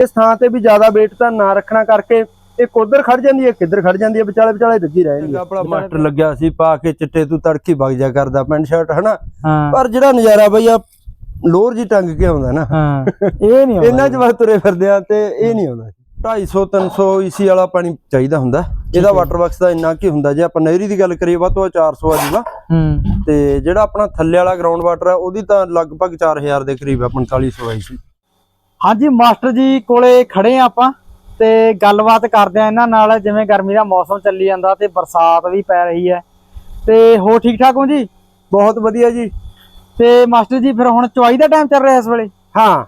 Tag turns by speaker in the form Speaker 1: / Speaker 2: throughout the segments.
Speaker 1: ਇਸ ਥਾਂ ਤੇ ਵੀ ਜ਼ਿਆਦਾ weight ਤਾਂ ਨਾ ਰੱਖਣਾ ਕਰਕੇ ਇੱਕ ਉਧਰ ਖੜ ਜਾਂਦੀ ਹੈ ਕਿੱਧਰ ਖੜ ਜਾਂਦੀ ਹੈ ਵਿਚਾਲੇ ਵਿਚਾਲੇ ਡਿੱਗੀ ਰਹਿ ਜਾਂਦੀ ਹੈ। ਆਪਣਾ ਮਾਸਟਰ ਲੱਗਿਆ ਸੀ ਪਾ ਕੇ ਚਿੱਟੇ ਤੂੰ ਤੜਕੀ ਵਗ ਜਾ ਕਰਦਾ ਪੈਂਟ ਸ਼ਰਟ ਹਨਾ? ਪਰ ਜਿਹੜਾ ਨਜ਼ਾਰਾ ਬਈ ਆ ਲੋਰ ਜੀ ਟੰਗ ਕੇ ਆਉਂਦਾ ਨਾ।
Speaker 2: ਹਾਂ ਇਹ ਨਹੀਂ
Speaker 1: ਇਹਨਾਂ ਚ ਬਸ ਤੁਰੇ ਫਿਰਦੇ ਆ ਤੇ ਇਹ ਨਹੀਂ ਆਉਂਦਾ। 250 300 ਈਸੀ ਵਾਲਾ ਪਾਣੀ ਚਾਹੀਦਾ ਹੁੰਦਾ। ਇਹਦਾ ਵਾਟਰ ਬਾਕਸ ਦਾ ਇੰਨਾ ਕੀ ਹੁੰਦਾ ਜੇ ਆਪਾਂ ਨਹਿਰੀ ਦੀ ਗੱਲ ਕਰੀਏ ਵੱਧ ਤੋਂ ਵੱਧ 400 ਆ ਜੂਗਾ
Speaker 2: ਹੂੰ।
Speaker 1: ਤੇ ਜਿਹੜਾ ਆਪਣਾ ਥੱਲੇ ਵਾਲਾ ਗਰਾਊਂਡ ਵਾਟਰ ਆ ਉਹਦੀ ਤਾਂ ਲਗਭਗ 4000 ਦੇ ਕਰੀਬ ਆ 4500 ਆਈ ਸੀ
Speaker 2: ਹਾਂਜੀ ਮਾਸਟਰ ਜੀ ਕੋਲੇ ਖੜੇ ਆ ਆਪਾਂ ਤੇ ਗੱਲਬਾਤ ਕਰਦੇ ਆ ਇਹਨਾਂ ਨਾਲ ਜਿਵੇਂ ਗਰਮੀ ਦਾ ਮੌਸਮ ਚੱਲੀ ਜਾਂਦਾ ਤੇ ਬਰਸਾਤ ਵੀ ਪੈ ਰਹੀ ਹੈ। ਤੇ ਹੋ ਠੀਕ ਠਾਕ ਹੋ ਜੀ?
Speaker 1: ਬਹੁਤ ਵਧੀਆ ਜੀ।
Speaker 2: ਤੇ ਮਾਸਟਰ ਜੀ ਫਿਰ ਹੁਣ ਚੁਆਈ ਦਾ ਟਾਈਮ ਚੱਲ ਰਿਹਾ ਇਸ ਵੇਲੇ?
Speaker 1: ਹਾਂ।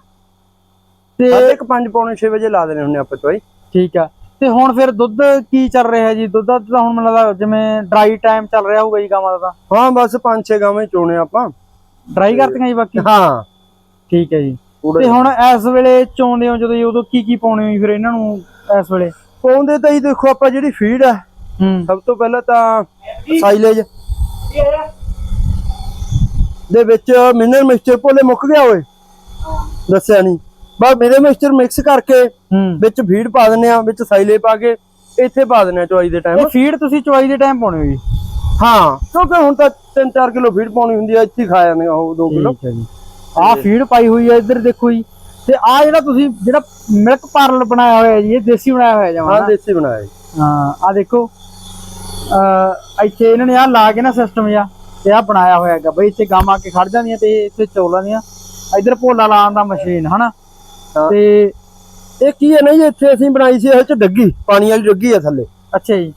Speaker 2: ਤੇ
Speaker 1: ਸਾਡੇ ਇੱਕ 5 ਪੌਣੇ 6 ਵਜੇ ਲਾ ਦੇਣੇ ਹੁੰਨੇ ਆਪਾਂ ਚੋਈ
Speaker 2: ਠੀਕ ਆ। ਤੇ ਹੁਣ ਫਿਰ ਦੁੱਧ ਕੀ ਚੱਲ ਰਿਹਾ ਜੀ? ਦੁੱਧ ਦਾ ਤਾਂ ਹੁਣ ਮੈਨੂੰ ਲੱਗਦਾ ਜਿਵੇਂ ਡਰਾਈ ਟਾਈਮ ਚੱਲ ਰਿਹਾ ਹੋਊਗਾ ਜੀ ਗਾਵਾਂ ਦਾ
Speaker 1: ਹਾਂ ਬਸ 5-6 ਗਾਵਾਂ ਹੀ ਚੋਣੇ ਆਪਾਂ।
Speaker 2: ਡਰਾਈ ਕਰਤੀਆਂ ਜੀ ਬਾਕੀ?
Speaker 1: ਹਾਂ।
Speaker 2: ਠੀਕ ਹੈ ਜੀ। ਤੇ ਹੁਣ ਇਸ ਵੇਲੇ ਚੋਂਦੇ ਹੋ ਜਦੋਂ ਜੀ ਉਦੋਂ ਕੀ ਕੀ ਪਾਉਣੇ ਹੋ ਜੀ ਫਿਰ ਇਹਨਾਂ ਨੂੰ ਇਸ ਵੇਲੇ?
Speaker 1: ਪਾਉਂਦੇ ਤਾਂ ਹੀ ਦੇਖੋ ਆਪਾਂ ਜਿਹੜੀ ਫੀਡ ਆ
Speaker 2: ਹੂੰ।
Speaker 1: ਸਭ ਤੋਂ ਪਹਿਲਾਂ ਤਾਂ ਸਾਈਲੇਜ ਦੇ ਵਿੱਚ ਮਿਨਰਲ ਮਿਕਸਚਰ ਭੋਲੇ ਮੁੱਕ ਗਿਆ ਓਏ। ਦੱਸਿਆ ਨਹੀਂ। ਬਸ ਮਿਨਰਲ ਮਿਕਸਚਰ ਮਿਕਸ ਕਰਕੇ ਵਿੱਚ ਫੀਡ ਪਾ ਦਿੰਨੇ ਆ ਵਿੱਚ ਸਾਈਲੇ ਪਾ ਕੇ ਇੱਥੇ ਪਾ ਦਿੰਨੇ ਆ ਚੁਆਈ ਦੇ ਟਾਈਮ
Speaker 2: ਫੀਡ ਤੁਸੀਂ ਚੁਆਈ ਦੇ ਟਾਈਮ ਪਾਉਣੇ ਹੋ ਜੀ
Speaker 1: ਹਾਂ ਕਿਉਂਕਿ ਹੁਣ ਤਾਂ 3-4 ਕਿਲੋ ਫੀਡ ਪਾਉਣੀ ਹੁੰਦੀ ਆ ਇੱਥੇ ਖਾ ਜਾਂਦੇ ਆ ਉਹ 2 ਕਿਲੋ।
Speaker 2: ਆਹ ਫੀਡ ਪਾਈ ਹੋਈ ਹੈ ਇੱਧਰ ਦੇਖੋ ਜੀ। ਤੇ ਆ ਜਿਹੜਾ ਤੁਸੀਂ ਜਿਹੜਾ ਮਿਲਕ ਪਾਰਲਰ ਬਣਾਇਆ ਹੋਇਆ ਜੀ ਇਹ ਦੇਸੀ ਬਣਾਇਆ ਹੋਇਆ ਜਮਾਂ
Speaker 1: ਹਾਂ। ਦੇਸੀ ਬਣਾਇਆ।
Speaker 2: ਹਾਂ ਆ ਦੇਖੋ। ਅ ਇੱਥੇ ਇਹਨਾਂ ਨੇ ਆ ਲਾ ਕੇ ਨਾ ਸਿਸਟਮ ਜਿਹਾ ਤੇ ਆ ਬਣਾਇਆ ਹੋਇਆ ਹੈਗਾ। ਬਈ ਇੱਥੇ ਆ ਕੇ ਖੜ ਜਾਂਦੀਆਂ ਤੇ ਇੱਥੇ ਚੋਲਾਂ ਦੀਆਂ। ਇੱਧਰ ਭੋਲਾ ਲਾਉਣ ਦਾ ਮਸ਼ੀਨ ਹਨਾ। ਤੇ
Speaker 1: ਇਹ ਕੀ ਹੈ? ਨਾ ਜੀ ਇੱਥੇ ਅਸੀਂ ਬਣਾਈ ਸੀ ਇਹ ਚ ਡੱਗੀ ਪਾਣੀ ਵਾਲੀ ਡੱਗੀ ਆ ਥੱਲੇ।
Speaker 2: ਅੱਛਾ ਜੀ।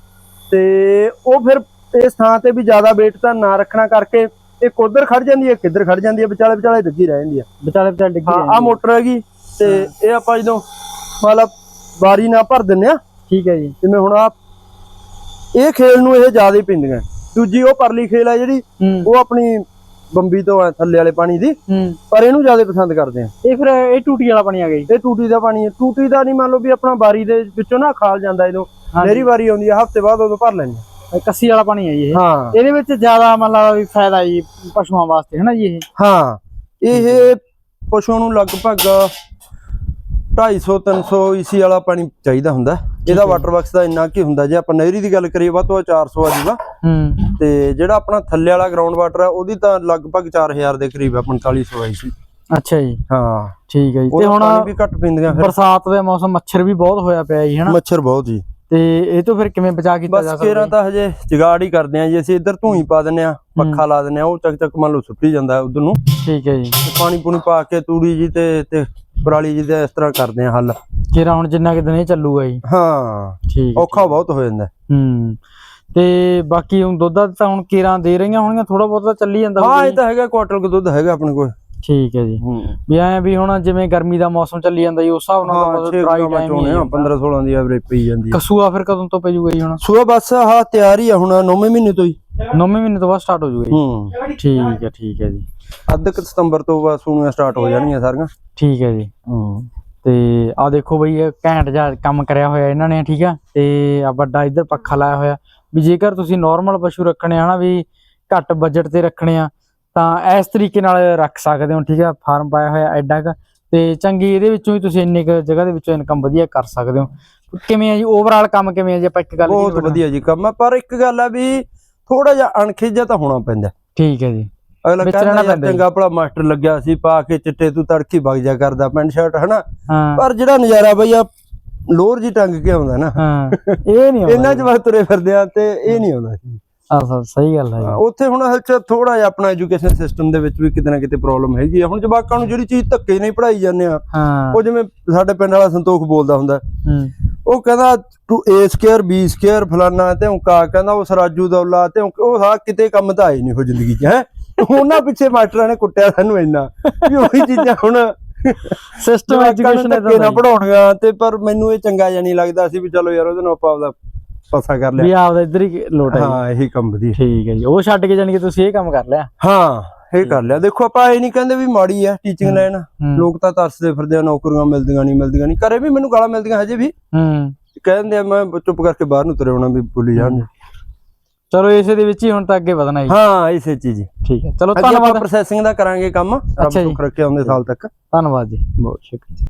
Speaker 1: ਤੇ ਉਹ ਫਿਰ ਇਸ ਥਾਂ ਤੇ ਵੀ ਜ਼ਿਆਦਾ weight ਤਾਂ ਨਾ ਰੱਖਣਾ ਕਰਕੇ ਇੱਕ ਉਧਰ ਖੜ ਜਾਂਦੀ ਹੈ ਕਿੱਧਰ ਖੜ ਜਾਂਦੀ ਹੈ ਵਿਚਾਲੇ ਵਿਚਾਲੇ ਡੱਗੀ ਰਹਿ ਜਾਂਦੀ ਹੈ।
Speaker 2: ਵਿਚਾਲੇ ਵਿਚਾਲੇ ਡਿੱਗੀ
Speaker 1: ਹਾਂ ਆ। ਮੋਟਰ ਹੈਗੀ ਤੇ ਇਹ ਆਪਾਂ ਜਦੋਂ ਮਤਲਬ ਬਾਰੀ ਨਾਲ ਭਰ ਦਿੰਨੇ ਆ
Speaker 2: ਠੀਕ ਹੈ ਜੀ।
Speaker 1: ਜਿਵੇਂ ਹੁਣ ਆ ਇਹ ਖੇਲ ਨੂੰ ਇਹ ਜ਼ਿਆਦਾ ਪਿੰਦੀਆਂ। ਦੂਜੀ ਉਹ ਪਰਲੀ ਖੇਲ ਆ ਜਿਹੜੀ ਉਹ ਆਪਣੀ ਬੰਬੀ ਤੋਂ ਆ ਥੱਲੇ ਵਾਲੇ ਪਾਣੀ ਦੀ। ਪਰ ਇਹਨੂੰ ਜ਼ਿਆਦਾ ਪਸੰਦ ਕਰਦੇ ਆ
Speaker 2: ਇਹ ਫਿਰ ਇਹ ਟੂਟੀ ਵਾਲਾ ਪਾਣੀ ਆ ਗਿਆ ਜੀ।
Speaker 1: ਇਹ ਟੂਟੀ ਦਾ ਪਾਣੀ ਹੈ। ਟੂਟੀ ਦਾ ਨਹੀਂ ਮੰਨ ਲਓ ਵੀ ਆਪਣਾ ਬਾਰੀ ਦੇ ਵਿੱਚੋਂ ਨਾ ਖਾਲ ਜਾਂਦਾ ਇਹਨੂੰ। ਮੇਰੀ ਵਾਰੀ ਆਉਂਦੀ ਹੈ ਹਫ਼ਤੇ ਬਾਅਦ ਉਦੋਂ ਭਰ ਲੈਂਦੇ
Speaker 2: ਇਹ ਕੱਸੀ ਵਾਲਾ ਪਾਣੀ ਹੈ ਜੀ ਇਹ।
Speaker 1: ਹਾਂ।
Speaker 2: ਇਹਦੇ ਵਿੱਚ ਜ਼ਿਆਦਾ ਮਤਲਬ ਵੀ ਫਾਇਦਾ ਜੀ ਪਸ਼ੂਆਂ ਵਾਸਤੇ ਹਨਾ ਜੀ ਇਹ?
Speaker 1: ਹਾਂ ਇਹ ਪਸ਼ੂਆਂ ਨੂੰ ਲਗਭਗ 250 300 ਈਸੀ ਵਾਲਾ ਪਾਣੀ ਚਾਹੀਦਾ ਹੁੰਦਾ। ਇਹਦਾ ਵਾਟਰ ਬਾਕਸ ਦਾ ਇੰਨਾ ਕੀ ਹੁੰਦਾ ਜੇ ਆਪਾਂ ਨਹਿਰੀ ਦੀ ਗੱਲ ਕਰੀਏ ਵੱਧ ਤੋਂ ਵੱਧ 400 ਆ ਜੂਗਾ
Speaker 2: ਹੂੰ।
Speaker 1: ਤੇ ਜਿਹੜਾ ਆਪਣਾ ਥੱਲੇ ਵਾਲਾ ਗਰਾਊਂਡ ਵਾਟਰ ਆ ਉਹਦੀ ਤਾਂ ਲਗਭਗ 4000 ਦੇ ਕਰੀਬ ਆ 4500 ਆਈ ਸੀ
Speaker 2: ਅੱਛਾ ਜੀ।
Speaker 1: ਹਾਂ।
Speaker 2: ਠੀਕ ਹੈ ਜੀ। ਤੇ ਹੁਣ
Speaker 1: ਵੀ ਘੱਟ ਪੀਂਦੀਆਂ ਫਿਰ।
Speaker 2: ਬਰਸਾਤ ਦੇ ਮੌਸਮ ਮੱਛਰ ਵੀ ਬਹੁਤ ਹੋਇਆ ਪਿਆ ਜੀ ਹਨਾ
Speaker 1: ਮੱਛਰ ਬਹੁਤ ਜੀ।
Speaker 2: ਤੇ ਇਹ ਤੋਂ ਫਿਰ ਕਿਵੇਂ ਬਚਾ ਕੀਤਾ ਜਾ
Speaker 1: ਬਸ
Speaker 2: ਸਕਦਾ
Speaker 1: ਕੇਰਾਂ ਤਾਂ ਹਜੇ ਜਗਾੜ ਹੀ ਕਰਦੇ ਆ ਜੀ ਅਸੀਂ ਇੱਧਰ ਧੂਈ ਪਾ ਦਿੰਨੇ ਆ ਪੱਖਾ ਲਾ ਦਿੰਨੇ ਆ ਉਹ ਚੱਕ ਚੱਕ ਮੰਨ ਲਓ ਸੁੱਟੀ ਜਾਂਦਾ ਉਧਰ ਨੂੰ।
Speaker 2: ਠੀਕ ਹੈ ਜੀ।
Speaker 1: ਪਾਣੀ ਪੂਣੀ ਪਾ ਕੇ ਤੂੜੀ ਜੀ ਤੇ ਤੇ ਪਰਾਲੀ ਜੀ ਦਾ ਇਸ ਤਰ੍ਹਾਂ ਕਰਦੇ ਆ ਹੱਲ।
Speaker 2: ਕਿਰਾ ਹੁਣ ਜਿੰਨਾ ਕਿ ਦਿਨ ਇਹ ਚੱਲੂਗਾ ਜੀ।
Speaker 1: ਹਾਂ।
Speaker 2: ਠੀਕ
Speaker 1: ਔਖਾ ਬਹੁਤ ਹੋ ਜਾਂਦਾ
Speaker 2: ਹੂੰ। ਤੇ ਬਾਕੀ ਹੁਣ ਦੁੱਧ ਤਾਂ ਹੁਣ ਕੀਰਾਂ ਦੇ ਰਹੀਆਂ ਹੋਣਗੀਆਂ ਥੋੜਾ ਬਹੁਤ ਤਾਂ ਚੱਲੀ ਜਾਂਦਾ
Speaker 1: ਹਾਂ ਇਹ। ਤਾਂ ਹੈਗਾ ਕੁਆਟਰ ਕੁ ਦੁੱਧ ਹੈਗਾ ਆਪਣੇ ਕੋਲ।
Speaker 2: ਠੀਕ ਹੈ ਜੀ। ਵੀ ਐ ਵੀ ਹੁਣ ਜਿਵੇਂ ਗਰਮੀ ਦਾ ਮੌਸਮ ਚੱਲੀ ਜਾਂਦਾ ਜੀ ਉਸ ਹਿਸਾਬ ਨਾਲ
Speaker 1: ਹਾਂ
Speaker 2: ਤਾਂ
Speaker 1: 6
Speaker 2: ਡਰਾਈ
Speaker 1: ਗਾਵਾਂ
Speaker 2: ਟਾਈਮ
Speaker 1: ਚੋਣੇ ਆ 15 16 ਦੀ ਐਵਰੇਜ ਪਈ ਜਾਂਦੀ ਹੈ।
Speaker 2: ਕਸੂਆ ਫਿਰ ਕਦੋਂ ਤੋਂ ਪੈ ਜੂਗਾ ਜੀ ਹੁਣ?
Speaker 1: ਸੂਆ ਬਸ ਆਹ ਤਿਆਰ ਹੀ ਆ ਹੁਣ 9ਵੇਂ ਮਹੀਨੇ ਤੋਂ ਹੀ।
Speaker 2: ਨੌਵੇਂ ਮਹੀਨੇ ਤੋਂ ਬਾਅਦ ਸਟਾਰਟ ਹੋ ਜੂਗਾ
Speaker 1: ਹੂੰ।
Speaker 2: ਜੀ ਠੀਕ ਹੈ ਠੀਕ ਹੈ ਜੀ।
Speaker 1: ਅੱਧ ਕੁ ਸਤੰਬਰ ਤੋਂ ਬਾਅਦ ਸੂਣੀਆਂ ਸਟਾਰਟ ਹੋ ਜਾਣਗੀਆਂ ਸਾਰੀਆਂ।
Speaker 2: ਠੀਕ ਹੈ ਜੀ।
Speaker 1: ਹੂੰ।
Speaker 2: ਤੇ ਆ ਦੇਖੋ ਬਈ ਇਹ ਘੈਂਟ ਜਿਹਾ ਕੰਮ ਕਰਿਆ ਹੋਇਆ ਇਹਨਾਂ ਨੇ ਠੀਕ ਆ? ਤੇ ਆ ਵੱਡਾ ਇੱਧਰ ਪੱਖਾ ਲਾਇਆ ਹੋਇਆ। ਵੀ ਜੇਕਰ ਤੁਸੀਂ ਨਾਰਮਲ ਪਸ਼ੂ ਰੱਖਣੇ ਆ ਨਾ ਵੀ ਘੱਟ ਬਜਟ ਤੇ ਰੱਖਣੇ ਆ ਤਾਂ ਇਸ ਤਰੀਕੇ ਨਾਲ ਰੱਖ ਸਕਦੇ ਹੋ ਠੀਕ ਆ ਫਾਰਮ ਪਾਇਆ ਹੋਇਆ ਐਡਾ ਕ। ਤੇ ਚੰਗੀ ਇਹਦੇ ਵਿੱਚੋਂ ਹੀ ਤੁਸੀਂ ਇੰਨੇ ਕੁ ਜਗ੍ਹਾ ਦੇ ਵਿੱਚੋਂ ਇਨਕਮ ਵਧੀਆ ਕਰ ਸਕਦੇ ਹੋ। ਕਿਵੇਂ ਆ ਜੀ ਓਵਰਆਲ ਕੰਮ ਕਿਵੇਂ ਆ ਜੀ ਆਪਾਂ ਇੱਕ ਗੱਲ
Speaker 1: ਬਹੁਤ ਵਧੀਆ ਜੀ ਕੰਮ ਆ ਪਰ ਇੱਕ ਗੱਲ ਆ ਵੀ ਥੋੜਾ ਜਿਹਾ ਅਣਖਿਜਾ ਤਾਂ ਹੋਣਾ ਪੈਂਦਾ।
Speaker 2: ਠੀਕ ਹੈ ਜੀ।
Speaker 1: ਅਗਲਾ ਕਹਿੰਦਾ। ਚੰਗਾ ਭਲਾ ਮਾਸਟਰ ਲੱਗਿਆ ਸੀ ਪਾ ਕੇ ਚਿੱਟੇ ਤੂੰ ਤੜਕੀ ਵਗ ਜਾ ਕਰਦਾ ਪੈਂਟ ਸ਼ਰਟ ਹਨਾ? ਪਰ ਜਿਹੜਾ ਨਜ਼ਾਰਾ ਬਈ ਆ ਲੋਰ ਜੀ ਟੰਗ ਕੇ ਆਉਂਦਾ ਨਾ।
Speaker 2: ਹਾਂ ਇਹ ਨਹੀਂ
Speaker 1: ਇਹਨਾਂ ਚ ਬਸ ਤੁਰੇ ਫਿਰਦੇ ਆ ਤੇ ਇਹ ਨਹੀਂ ਆਉਂਦਾ
Speaker 2: ਆ ਸਹੀ ਗੱਲ ਹੈ ਜੀ।
Speaker 1: ਹਾਂ, ਉੱਥੇ ਹੁਣ ਅਸਲ ਚ ਥੋੜਾ ਜਿਹਾ ਆਪਣਾ ਐਜੂਕੇਸ਼ਨ ਸਿਸਟਮ ਦੇ ਵਿੱਚ ਵੀ ਕਿਤੇ ਨਾ ਕਿਤੇ ਪ੍ਰੋਬਲਮ ਹੈਗੀ ਆ। ਹੁਣ ਜਵਾਕਾਂ ਨੂੰ ਜਿਹੜੀ ਚੀਜ਼ ਧੱਕੇ ਨਹੀਂ ਪੜਾਈ ਜਾਂਦੇ ਆ
Speaker 2: ਹਾਂ।
Speaker 1: ਉਹ ਜਿਵੇਂ ਸਾਡੇ ਪਿੰਡ ਵਾਲਾ ਸੰਤੋਖ ਬੋਲਦਾ ਹੁੰਦਾ।
Speaker 2: ਹੂੰ।
Speaker 1: ਉਹ ਕਹਿੰਦਾ ਤੂੰ ਏ ਸਕੁਅਰ ਬੀ ਸਕੁਅਰ ਫਲਾਨਾ ਤੇ ਉਹ ਕਾ ਕਹਿੰਦਾ ਉਸ ਰਾਜੂ ਦੌਲਾ ਤੇ ਉਹ ਉਹ ਸਾ ਕਿਤੇ ਕੰਮ ਤਾਂ ਆਏ ਨਹੀਂ ਹੋ ਜ਼ਿੰਦਗੀ 'ਚ ਹੈ। ਉਹਨਾਂ ਪਿੱਛੇ ਮਾਸਟਰਾਂ ਨੇ ਕੁੱਟਿਆ ਸਾਨੂੰ ਇੰਨਾ ਵੀ ਉਹੀ ਚੀਜ਼ਾਂ ਹੁਣ
Speaker 2: ਸਿਸਟਮ ਐਜੂਕੇਸ਼ਨ
Speaker 1: ਧੱਕੇ ਨਾ ਪੜਾਉਣੀਆਂ ਤੇ ਪਰ ਮੈਨੂੰ ਇਹ ਚੰਗਾ ਜਿਹਾ ਨਹੀਂ ਲੱਗਦਾ ਸੀ ਵੀ ਚਲੋ ਯਾਰ ਉਹਦੇ ਨਾਲ ਆਪਾਂ ਆਪਦਾ ਪਾਸਾ ਕਰ
Speaker 2: ਵੀ
Speaker 1: ਲਿਆ
Speaker 2: ਆਪਦਾ ਇੱਧਰ ਹੀ ਲੋਟ ਹੈ ਜੀ।
Speaker 1: ਹਾਂ ਇਹੀ ਕੰਮ ਵਧੀਆ।
Speaker 2: ਠੀਕ ਹੈ ਜੀ। ਉਹ ਛੱਡ ਕੇ ਜਾਣੀ ਕਿ ਤੁਸੀਂ ਇਹ ਕੰਮ ਕਰ ਲਿਆ?
Speaker 1: ਹਾਂ ਇਹ ਕਰ ਲਿਆ। ਦੇਖੋ ਆਪਾਂ ਇਹ ਨਹੀਂ ਕਹਿੰਦੇ ਵੀ ਮਾੜੀ ਆ ਟੀਚਿੰਗ ਲਾਈਨ
Speaker 2: ਹੂੰ।
Speaker 1: ਲੋਕ ਤਾਂ ਤਰਸਦੇ ਫਿਰਦੇ ਆ ਨੌਕਰੀਆਂ ਮਿਲਦੀਆਂ ਨਹੀਂ ਮਿਲਦੀਆਂ ਨਹੀਂ। ਘਰੇ ਵੀ ਮੈਨੂੰ ਗਾਲਾਂ ਮਿਲਦੀਆਂ ਹਜੇ ਵੀ।
Speaker 2: ਹੂੰ।
Speaker 1: ਕਹਿੰਦੇ ਆ ਮੈਂ ਚੁੱਪ ਕਰਕੇ ਬਾਹਰ ਨੂੰ ਤੁਰੇ ਵੀ ਭੁੱਲੀ ਜਾਣ
Speaker 2: ਚਲੋ ਇਸੇ ਦੇ ਵਿੱਚ ਹੀ ਹੁਣ ਤਾਂ ਅੱਗੇ ਵਧਣਾ ਜੀ।
Speaker 1: ਹਾਂ ਇਸੇ ਚੀਜ਼ ਹੀ
Speaker 2: ਠੀਕ ਹੈ। ਚਲੋ
Speaker 1: ਅੱਗੇ ਆਪਾਂ
Speaker 2: ਧੰਨਵਾਦ।
Speaker 1: ਪ੍ਰੋਸੈਸਿੰਗ ਦਾ ਕਰਾਂਗੇ ਕੰਮ। ਰੱਬ
Speaker 2: ਅੱਛਾ ਜੀ।
Speaker 1: ਸੁੱਖ ਰੱਖੇ ਆਉਂਦੇ ਸਾਲ ਤੱਕ।
Speaker 2: ਧੰਨਵਾਦ ਜੀ।
Speaker 1: ਬਹੁਤ ਸ਼ੁਕਰੀਆ।